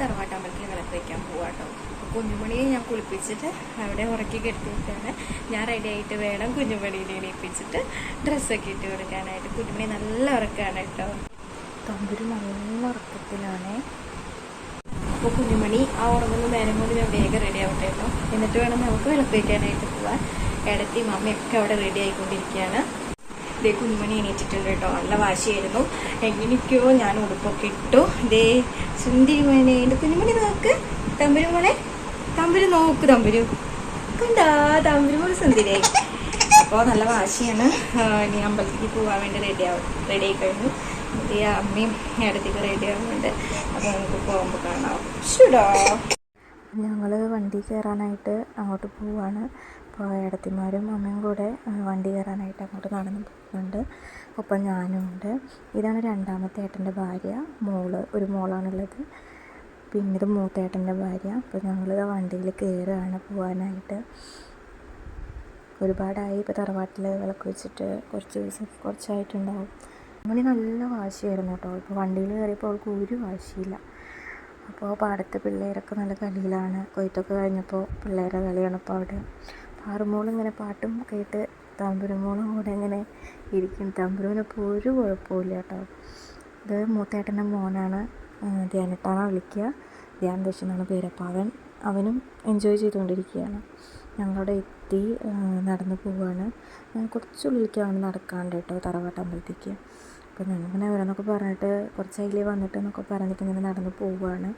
തറവാട്ട് അമ്പലത്തിൽ വിളക്ക് വയ്ക്കാൻ പോവാട്ടോ. കേട്ടോ കുഞ്ഞുമണിയെ ഞാൻ കുളിപ്പിച്ചിട്ട് അവിടെ ഉറക്കി കെട്ടിയിട്ടാണ് ഞാൻ റെഡി ആയിട്ട് വേണം കുഞ്ഞുമണിയെ എണീപ്പിച്ചിട്ട് ഡ്രസ്സൊക്കെ ഇട്ട് കൊടുക്കാനായിട്ട്. കുഞ്ഞുമണി നല്ല ഉറക്കാണ് കേട്ടോ. തമ്പുരു നല്ല ഉറക്കത്തിലാണ്. അപ്പോൾ കുഞ്ഞുമണി ആ ഉറങ്ങുന്ന നേരം കൊണ്ട് ഞാൻ വേഗം റെഡി ആവട്ടെ കേട്ടോ. എന്നിട്ട് വേണം നമുക്ക് വിളക്ക് വയ്ക്കാനായിട്ട് പോവാൻ. ഇടത്തി മമ്മയൊക്കെ അവിടെ റെഡി ആയിക്കൊണ്ടിരിക്കുകയാണ്. ഇതേ കുഞ്ഞുമണി എണീറ്റിട്ടുണ്ട് കേട്ടോ. നല്ല വാശിയായിരുന്നു. എങ്ങനെയൊക്കെയോ ഞാൻ ഉടുപ്പൊക്കെ ഇട്ടു. ദേ സുന്ദരി മണി എന്റെ കുഞ്ഞുമണി നോക്ക്. തമ്പുരു മോളെ തമ്പുരു നോക്ക് തമ്പുരു. കണ്ടാ തമ്പുരു മോളെ സുന്ദരിയായി. അപ്പോൾ നല്ല വാശിയാണ്. ഇനി അമ്പലത്തിലേക്ക് പോകാൻ വേണ്ടി റെഡി ആവും റെഡി ആയി കഴിഞ്ഞു. ഈ അമ്മയും ഇടത്തേക്ക് റെഡി ആവുന്നുണ്ട്. അപ്പോൾ നമുക്ക് പോകുമ്പോൾ കാണാം. ഷുഡോ ഞങ്ങൾ വണ്ടി കയറാനായിട്ട് അങ്ങോട്ട് പോവാണ്. അപ്പോൾ ഏടത്തിമാരും അമ്മയും കൂടെ വണ്ടി കയറാനായിട്ട് അങ്ങോട്ട് നടന്നു പോകുന്നുണ്ട്. ഒപ്പം ഞാനും ഉണ്ട്. ഇതാണ് രണ്ടാമത്തെ ഏട്ടന്റെ ഭാര്യ മോൾ. ഒരു മോളാണുള്ളത്. പിന്നെ ഇത് മൂത്തേട്ടന്റെ ഭാര്യ. അപ്പോൾ ഞങ്ങൾ വണ്ടിയിൽ കയറുകയാണ് പോകാനായിട്ട്. ഒരുപാടായി ഇപ്പോൾ തറവാട്ടിൽ വിളക്ക് വെച്ചിട്ട് കുറച്ച് ദിവസം കുറച്ചായിട്ടുണ്ടാവും. അങ്ങനെ നല്ല വാശിയായിരുന്നു കേട്ടോ. ഇപ്പോൾ വണ്ടിയിൽ കയറിയപ്പോൾ അവൾക്ക് ഒരു വാശിയില്ല. അപ്പോൾ പാടത്തെ പിള്ളേരൊക്കെ നല്ല കളിയിലാണ്. കൊയ്ത്തൊക്കെ കഴിഞ്ഞപ്പോൾ പിള്ളേരെ കളിയാണ് ഇപ്പോൾ അവിടെ. പാറുമോളും ഇങ്ങനെ പാട്ടും കേട്ട് തമ്പുരുമോളും കൂടെ ഇങ്ങനെ ഇരിക്കും തമ്പുരുവിനിപ്പോൾ ഒരു കുഴപ്പമില്ല കേട്ടോ ഇത് മൂത്തേട്ടന്റെ മോനാണ്. ധ്യാനിട്ടാണ് വിളിക്കുക. ധ്യാന ദർശനമാണ് പേര്. അവൻ അവനും എൻജോയ് ചെയ്തുകൊണ്ടിരിക്കുകയാണ്. ഞങ്ങളവിടെ എത്തി നടന്നു പോവുകയാണ് കുറച്ചുള്ളിലേക്ക് കുറച്ചുള്ളിലേക്കാണ് നടക്കാണ്ട് കേട്ടോ തറവാട്ട് അമ്പലത്തേക്ക് അപ്പോൾ ഞങ്ങളിങ്ങനെ ഓരോന്നൊക്കെ പറഞ്ഞിട്ട് കുറച്ച് അതിലേ വന്നിട്ട് എന്നൊക്കെ പറഞ്ഞിട്ട് ഇങ്ങനെ നടന്ന് പോവുകയാണ്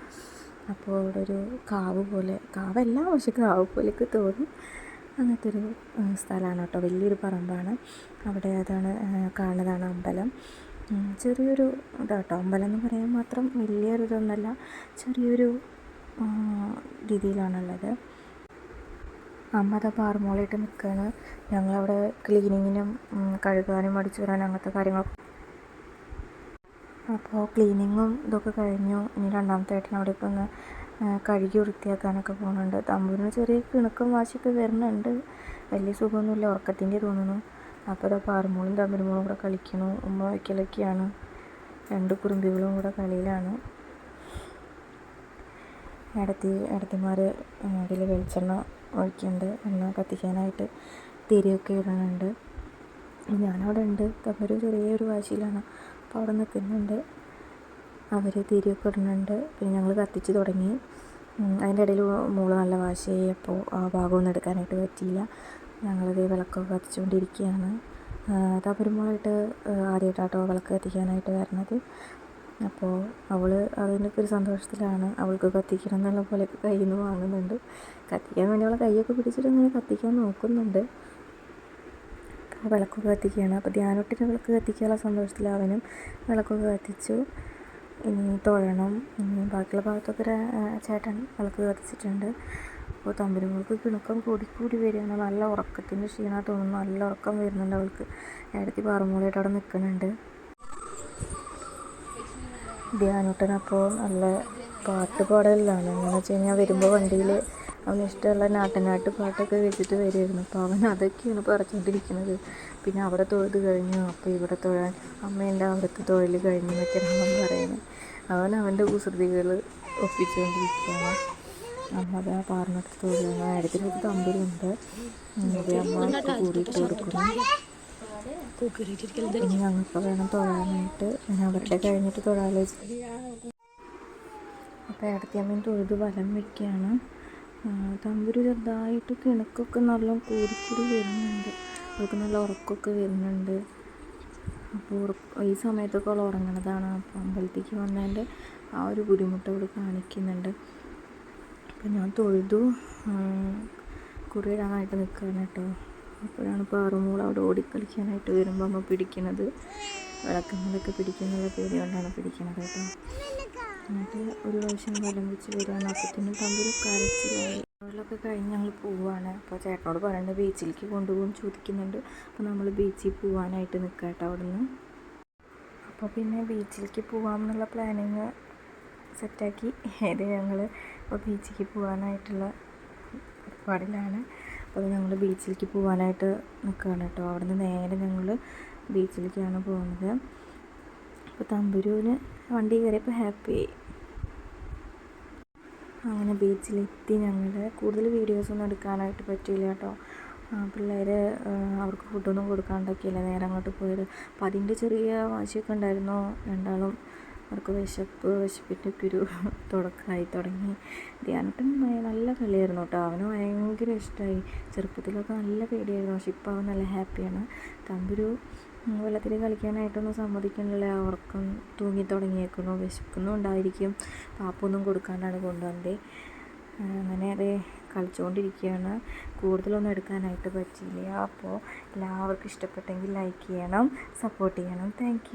അപ്പോൾ അവിടെ ഒരു കാവ് പോലെ കാവല്ല പക്ഷെ കാവ് പോലെയൊക്കെ തോന്നും. അങ്ങനത്തെ ഒരു സ്ഥലമാണ് കേട്ടോ വലിയൊരു പറമ്പാണ്. അവിടെ അതാണ് കാണുന്നതാണ് അമ്പലം. ചെറിയൊരു ഇതാട്ടോ. അമ്പലം എന്ന് പറയാൻ മാത്രം വലിയൊരു ഇതൊന്നല്ല ചെറിയൊരു രീതിയിലാണുള്ളത്. അമ്മ അതാ നിൽക്കുകയാണ് ഞങ്ങളവിടെ ക്ലീനിങ്ങിനും കഴുകാനും അടിച്ചു വരാനും അങ്ങനത്തെ കാര്യങ്ങളൊക്കെ. അപ്പോൾ ക്ലീനിങ്ങും ഇതൊക്കെ കഴിഞ്ഞു. ഇനി രണ്ടാമത്തെ ഏട്ടൻ അവിടെ ഇപ്പോൾ ഒന്ന് കഴുകി വൃത്തിയാക്കാനൊക്കെ പോകുന്നുണ്ട് തമ്പൂരിന് ചെറിയ കിണക്കും വാശിയൊക്കെ വരുന്നുണ്ട്. വലിയ സുഖമൊന്നുമില്ല. ഉറക്കത്തിന്റെ തോന്നുന്നു. അപ്പോൾ ഇതാ പാറുമോളും തമ്പുരുമോളും കൂടെ കളിക്കണു ഉമ്മ വയ്ക്കലൊക്കെയാണ് രണ്ട് കുറുമ്പികളും കൂടെ കളിയിലാണ്. ഇടത്തി ഇടത്തിമാർ അതിൽ വെളിച്ചെണ്ണ ഒഴിക്കുന്നുണ്ട്. എണ്ണ കത്തിക്കാനായിട്ട് തിരിയൊക്കെ ഇടുന്നുണ്ട്. ഞാനവിടെ ഉണ്ട് തമ്പുരു ചെറിയൊരു വാശിയിലാണ്. അപ്പോൾ അവിടെ നിൽക്കുന്നുണ്ട്. അവർ തിരിയൊക്കെ ഇടുന്നുണ്ട് പിന്നെ ഞങ്ങൾ കത്തിച്ച് തുടങ്ങി. അതിന്റെ ഇടയിൽ മോൾ നല്ല വാശിയായി. അപ്പോൾ ആ ഭാഗമൊന്നും എടുക്കാനായിട്ട് പറ്റിയില്ല. ഞങ്ങളിതേ വിളക്കൊക്കെ കത്തിച്ചുകൊണ്ടിരിക്കുകയാണ്. തപരുമോളായിട്ട് ആദ്യമായിട്ടാട്ടോ വിളക്ക് കത്തിക്കാനായിട്ട് വരണത് അപ്പോൾ അവൾ അതിന്റെ ഒരു സന്തോഷത്തിലാണ്. അവൾക്ക് കത്തിക്കണം എന്നുള്ള പോലെയൊക്കെ കയ്യിൽ നിന്ന് വാങ്ങുന്നുണ്ട്. കത്തിക്കാൻ വേണ്ടി അവളെ കൈയൊക്കെ പിടിച്ചിട്ട് ഇങ്ങനെ കത്തിക്കാൻ നോക്കുന്നുണ്ട്. വിളക്കൊക്കെ കത്തിക്കുകയാണ്. അപ്പോൾ ധ്യാനൊട്ടിന് വിളക്ക് കത്തിക്കാനുള്ള സന്തോഷത്തിൽ അവനും വിളക്കൊക്കെ കത്തിച്ചു. ഇനി തൊഴണം. ഇനി ബാക്കിയുള്ള ഭാഗത്തൊക്കെ ചേട്ടൻ വിളക്ക് കത്തിച്ചിട്ടുണ്ട്. അപ്പോൾ തമ്പുരുമോൾക്ക് കിണുക്കം കൂടിക്കൂടി കൂടി വരികയാണ്. നല്ല ഉറക്കത്തിന്റെ ക്ഷീണം തോന്നുന്നു. നല്ല ഉറക്കം വരുന്നുണ്ട് അവൾക്ക്. ഇടയ്ക്ക് പാറമൂളായിട്ട് അവിടെ നിൽക്കുന്നുണ്ട്. ധ്യാനൂട്ടൻ അപ്പോൾ നല്ല പാട്ട് പാടലാണ് എങ്ങനെയാണെന്ന് വെച്ച് കഴിഞ്ഞാൽ വരുമ്പോൾ വണ്ടിയിൽ അവന് ഇഷ്ടമുള്ള നാട്ടനാട്ട് പാട്ടൊക്കെ വെച്ചിട്ട് വരുമായിരുന്നു അപ്പോൾ അവൻ അതൊക്കെയാണ് പറഞ്ഞുകൊണ്ടിരിക്കുന്നത്. പിന്നെ അവിടെ തൊഴുത് കഴിഞ്ഞു. അപ്പോൾ ഇവിടെ തൊഴാൻ അമ്മേന്റെ അവിടുത്തെ തൊഴിൽ കഴിഞ്ഞു എന്നൊക്കെയാണ് അവൻ പറയുന്നത്. അവൻ അവന്റെ കുസൃതികൾ ഒപ്പിച്ചുകൊണ്ടിരിക്കുകയാണ്. അമ്മ അത് ആ പാറിനടുത്ത് തൊഴിലാണ് അടുത്തിനടുത്ത് തമ്പലുണ്ട് അമ്മ കൂടിയിട്ട് കൊടുക്കുന്നു ഞങ്ങൾക്ക് വേണം തൊഴാനായിട്ട്. ഞാൻ അവരുടെ കഴിഞ്ഞിട്ട് തൊഴാലോ അപ്പോൾ ഇടത്തിയമ്മയും തൊഴുത് വലം വെക്കുകയാണ്. ആ, തമ്പുരു ചെറുതായിട്ട് കിണക്കൊക്കെ നല്ല കൂടി കൂടി വരുന്നുണ്ട്. അവൾക്ക് നല്ല ഉറക്കമൊക്കെ വരുന്നുണ്ട്. അപ്പോൾ ഈ സമയത്തൊക്കെ അവൾ ഉറങ്ങണതാണ്. അപ്പോൾ അമ്പലത്തേക്ക് വന്നതിന്റെ ആ ഒരു ബുദ്ധിമുട്ട് അവൾ കാണിക്കുന്നുണ്ട്. അപ്പോൾ ഞാൻ തൊഴുതു. കുറേ ഇടാനായിട്ട് നിൽക്കുകയാണ് കേട്ടോ. അപ്പോഴാണ് പാറുമോൾ അവിടെ ഓടിക്കളിക്കാനായിട്ട് വരുമ്പോൾ അമ്മ പിടിക്കുന്നത് വിളക്കങ്ങളൊക്കെ പിടിക്കുന്നുള്ള പേടി കൊണ്ടാണ് പിടിക്കുന്നത് കേട്ടോ. എന്നിട്ട് ഒരു പ്രാവശ്യം വലം വെച്ച് വരികയാണ് അപ്പത്തിന് തമ്പൊരു കരച്ചിലായി. തൊഴിലൊക്കെ കഴിഞ്ഞ് ഞങ്ങൾ പോവാണ്. അപ്പോൾ ചേട്ടനോട് പറയുന്നത് ബീച്ചിലേക്ക് കൊണ്ടുപോകും ചോദിക്കുന്നുണ്ട്. അപ്പോൾ നമ്മൾ ബീച്ചിൽ പോവാനായിട്ട് നിൽക്കുക കേട്ടോ അവിടുന്ന്. അപ്പോൾ പിന്നെ ബീച്ചിലേക്ക് പോകാമെന്നുള്ള പ്ലാനിങ് സെറ്റാക്കി. ഇത് ഞങ്ങൾ ഇപ്പോൾ ബീച്ചിലേക്ക് പോകാനായിട്ടുള്ള ഏർപ്പാടിലാണ് അപ്പോൾ ഞങ്ങൾ ബീച്ചിലേക്ക് പോകാനായിട്ട് നിൽക്കുകയാണ് കേട്ടോ. അവിടുന്ന് നേരെ ഞങ്ങൾ ബീച്ചിലേക്കാണ് പോകുന്നത്. അപ്പോൾ തമ്പുരുവിന് വണ്ടി കയറിയപ്പോൾ ഹാപ്പി ആയി. അങ്ങനെ ബീച്ചിലെത്തി ഞങ്ങൾ കൂടുതൽ വീഡിയോസൊന്നും എടുക്കാനായിട്ട് പറ്റിയില്ല കേട്ടോ. പിള്ളേർ അവർക്ക് ഫുഡൊന്നും കൊടുക്കാണ്ടൊക്കെയല്ലേ നേരെ അങ്ങോട്ട് പോയത്. അപ്പം അതിന്റെ ചെറിയ വാശിയൊക്കെ ഉണ്ടായിരുന്നു രണ്ടാളും. അവർക്ക് വിശപ്പ് വിശപ്പിന്റെയൊക്കെ ഒരു തുടക്കമായി തുടങ്ങി. ധ്യാനട്ടൻ നല്ല കളിയായിരുന്നു കേട്ടോ. അവന് ഭയങ്കര ഇഷ്ടമായി ചെറുപ്പത്തിലൊക്കെ നല്ല പേടിയായിരുന്നു. പക്ഷെ ഇപ്പോൾ അവൻ നല്ല ഹാപ്പിയാണ്. തമ്പുരു വെള്ളത്തിൽ കളിക്കാനായിട്ടൊന്നും സമ്മതിക്കണില്ല അവർക്കും തൂങ്ങി തുടങ്ങിയേക്കുന്നു. വിശക്കുന്നു ഉണ്ടായിരിക്കും. പാപ്പൊന്നും കൊടുക്കാണ്ടാണ് കൊണ്ടുവന്നത്. അങ്ങനെ അത് കളിച്ചുകൊണ്ടിരിക്കുകയാണ്. കൂടുതലൊന്നും എടുക്കാനായിട്ട് പറ്റിയില്ല. അപ്പോൾ എല്ലാവർക്കും ഇഷ്ടപ്പെട്ടെങ്കിൽ ലൈക്ക് ചെയ്യണം സപ്പോർട്ട് ചെയ്യണം. താങ്ക്